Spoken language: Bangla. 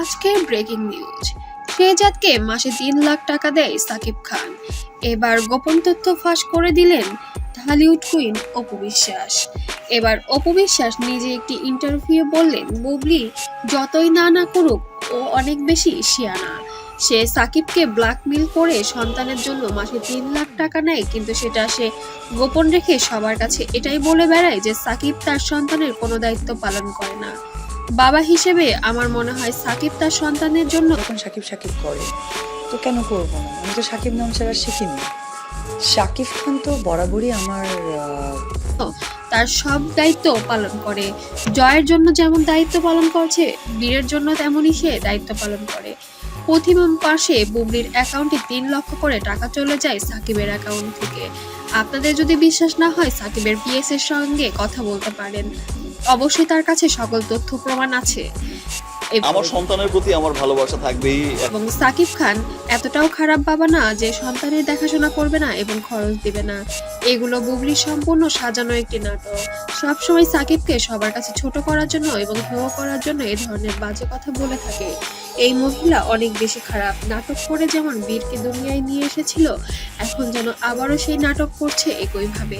আজকের ব্রেকিং নিউজ শেহজাদকে মাসে তিন লাখ টাকা দেয় সাকিব খান। এবার গোপন তথ্য ফাঁস করে দিলেন ঢালিউড কুইন অপু বিশ্বাস। এবার অপু বিশ্বাস নিজে একটি ইন্টারভিউ বললেন, বুবলি, যতই না না করুক, ও অনেক বেশি শিয়ানা। সে সাকিবকে ব্ল্যাকমেল করে সন্তানের জন্য মাসে তিন লাখ টাকা নেয়, কিন্তু সেটা সে গোপন রেখে সবার কাছে এটাই বলে বেড়ায় যে সাকিব তার সন্তানের কোনো দায়িত্ব পালন করে না। বাবা হিসেবে আমার মনে হয় সাকিব তার সন্তানের জন্য তখন সাকিব সাকিব করে তো কেন করব না? আমি তো সাকিব নাম ছাড়া শিখিনি। সাকিব খান তো বরাবরই আমার তার সব দায়িত্ব পালন করে। জয়ের জন্য যেমন দায়িত্ব পালন করছে বীরের জন্য তেমনই সে দায়িত্ব পালন করে। প্রতিমম পাশে বুবলির অ্যাকাউন্টে তিন লক্ষ করে টাকা চলে যায় সাকিবের অ্যাকাউন্ট থেকে। আপনাদের যদি বিশ্বাস না হয়, সাকিবের পিএস এর সঙ্গে কথা বলতে পারেন। অবশ্যই তার কাছে সকল তথ্য প্রমাণ আছে। আমার সন্তানের প্রতি আমার ভালোবাসা থাকবেই। এবং সাকিব খান এতটাও খারাপ বাবা না যে সন্তানের দেখাশোনা করবে না এবং খরচ দিবে না। এগুলো বুবলির সম্পূর্ণ সাজানো একটি নাটক। সবসময় সাকিবকে সবার কাছে ছোট করার জন্য এবং হেয় করার জন্য এ ধরনের বাজে কথা বলে থাকে। এই মহিলা অনেক বেশি খারাপ। নাটক করে যেমন বীরকে দুনিয়ায় নিয়ে এসেছিল এখন যেন আবারও সেই নাটক করছে একইভাবে।